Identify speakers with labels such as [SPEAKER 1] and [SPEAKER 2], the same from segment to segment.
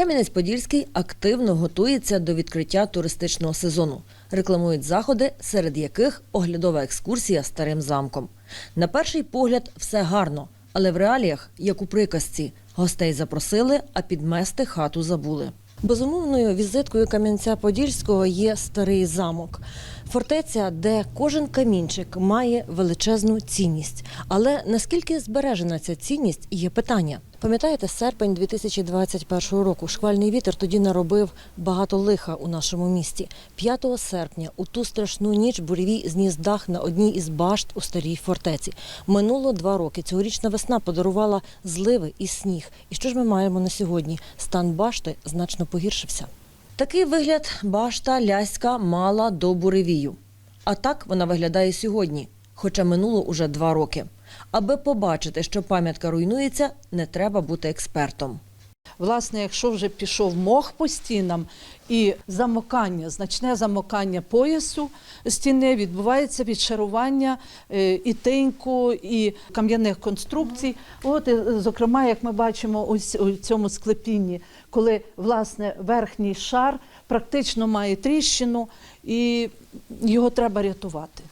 [SPEAKER 1] Кам'янець-Подільський активно готується до відкриття туристичного сезону. Рекламують заходи, серед яких оглядова екскурсія старим замком. На перший погляд все гарно, але в реаліях, як у приказці, гостей запросили, а підмести хату забули. Безумовною візиткою Кам'янця-Подільського є старий замок. Фортеця, де кожен камінчик має величезну цінність. Але наскільки збережена ця цінність, є питання. Пам'ятаєте, серпень 2021 року шквальний вітер тоді наробив багато лиха у нашому місті. 5 серпня у ту страшну ніч буревій зніс дах на одній із башт у старій фортеці. Минуло два роки. Цьогорічна весна подарувала зливи і сніг. І що ж ми маємо на сьогодні? Стан башти значно погіршився. Такий вигляд башта Ляська мала до буревію. А так вона виглядає сьогодні, хоча минуло уже два роки. Аби побачити, що пам'ятка руйнується, не треба бути експертом.
[SPEAKER 2] Власне, якщо вже пішов мох по стінам і замокання, значне замокання поясу стіни, відбувається відшарування е, і тиньку, і кам'яних конструкцій. От, е, зокрема, як ми бачимо ось у цьому склепінні, коли власне верхній шар практично має тріщину, і його треба рятувати.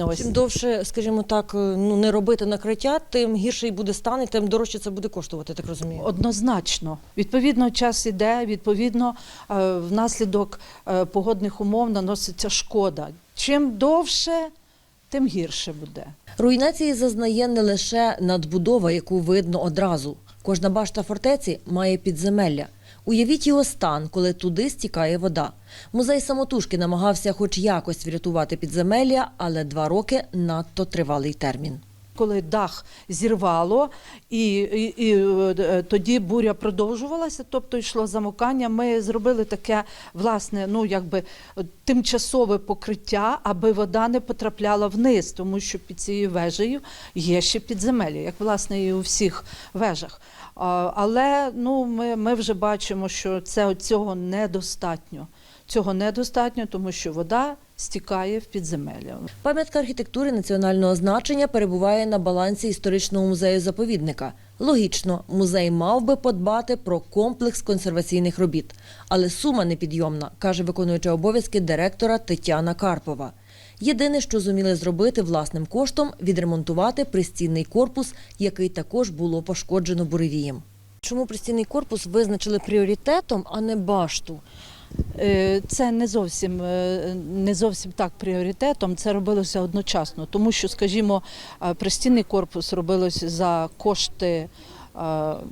[SPEAKER 2] Ось.
[SPEAKER 1] Чим довше, скажімо так, ну не робити накриття, тим гірший буде стан, і тим дорожче це буде коштувати, так розумію.
[SPEAKER 2] Однозначно. Відповідно, час іде, відповідно, е, внаслідок е, погодних умов наноситься шкода. Чим довше, тим гірше буде.
[SPEAKER 1] Руйнації зазнає не лише надбудова, яку видно одразу. Кожна башта фортеці має підземелля. Уявіть його стан, коли туди стікає вода. Музей самотужки намагався хоч якось врятувати підземелля, але два роки надто тривалий термін.
[SPEAKER 2] Коли дах зірвало, і, і, і е, тоді буря продовжувалася, тобто йшло замокання. Ми зробили таке власне, ну якби е, тимчасове покриття, аби вода не потрапляла вниз, тому що під цією вежею є ще підземелля, як власне і у всіх вежах. Але ну ми, ми вже бачимо, що це цього недостатньо. Цього недостатньо, тому що вода стікає в підземелля.
[SPEAKER 1] Пам'ятка архітектури національного значення перебуває на балансі історичного музею заповідника. Логічно, музей мав би подбати про комплекс консерваційних робіт, але сума непідйомна, каже виконуюча обов'язки директора Тетяна Карпова. Єдине, що зуміли зробити власним коштом, відремонтувати пристінний корпус, який також було пошкоджено буревієм. Чому пристінний корпус визначили пріоритетом, а не башту?
[SPEAKER 2] Е, Це не зовсім е, не зовсім так пріоритетом. Це робилося одночасно, тому що, скажімо, е, пристінний корпус робилось за кошти.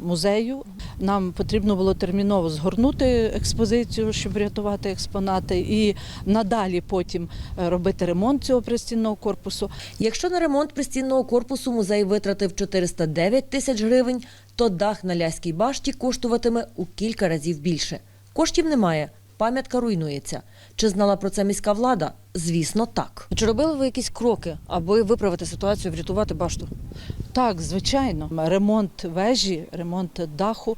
[SPEAKER 2] Музею нам потрібно було терміново згорнути експозицію, щоб рятувати експонати, і надалі потім робити ремонт цього пристінного корпусу.
[SPEAKER 1] Якщо на ремонт пристінного корпусу музей витратив 409 тисяч гривень, то дах на ляській башті коштуватиме у кілька разів більше. Коштів немає, пам'ятка руйнується. Чи знала про це міська влада? Звісно, так. Чи робили ви якісь кроки, аби виправити ситуацію, врятувати башту?
[SPEAKER 2] Так, звичайно, ремонт вежі, ремонт даху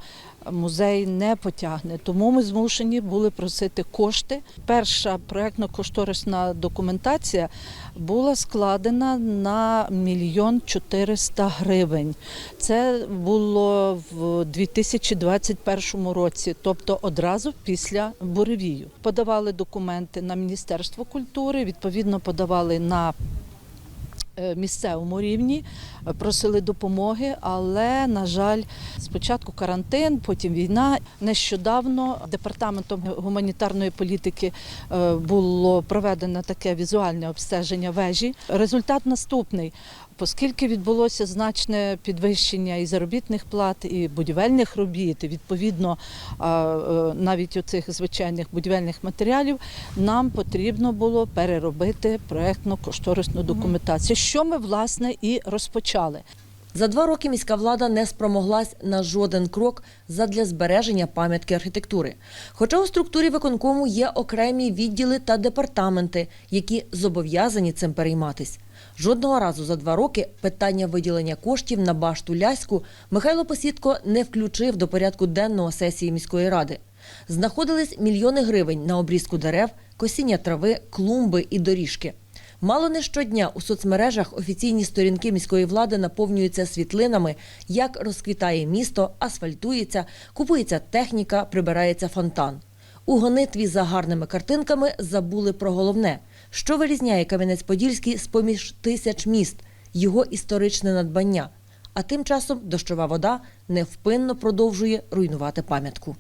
[SPEAKER 2] музей не потягне. Тому ми змушені були просити кошти. Перша проектно-кошторисна документація була складена на мільйон чотириста гривень. Це було в 2021 році, тобто одразу після буревію. Подавали документи на Міністерство культури, відповідно подавали на місцевому рівні, е, просили допомоги, але, на жаль, спочатку карантин, потім війна. Нещодавно департаментом гуманітарної політики е, було проведено таке візуальне обстеження вежі. Результат наступний. Оскільки відбулося значне підвищення і заробітних плат, і будівельних робіт, і відповідно е, навіть оцих звичайних будівельних матеріалів, нам потрібно було переробити проектно-кошторисну документацію, що ми власне і розпочали.
[SPEAKER 1] За два роки міська влада не спромоглась на жоден крок задля збереження пам'ятки архітектури. Хоча у структурі виконкому є окремі відділи та департаменти, які зобов'язані цим перейматись. Жодного разу за два роки питання виділення коштів на башту Ляську Михайло Посідко не включив до порядку денного сесії міської ради. Знаходились мільйони гривень на обрізку дерев, косіння трави, клумби і доріжки. Мало не щодня у соцмережах офіційні сторінки міської влади наповнюються світлинами, як розквітає місто, асфальтується, купується техніка, прибирається фонтан. У гонитві за гарними картинками забули про головне, що вирізняє Кам'янець-Подільський з поміж тисяч міст, його історичне надбання. А тим часом дощова вода невпинно продовжує руйнувати пам'ятку.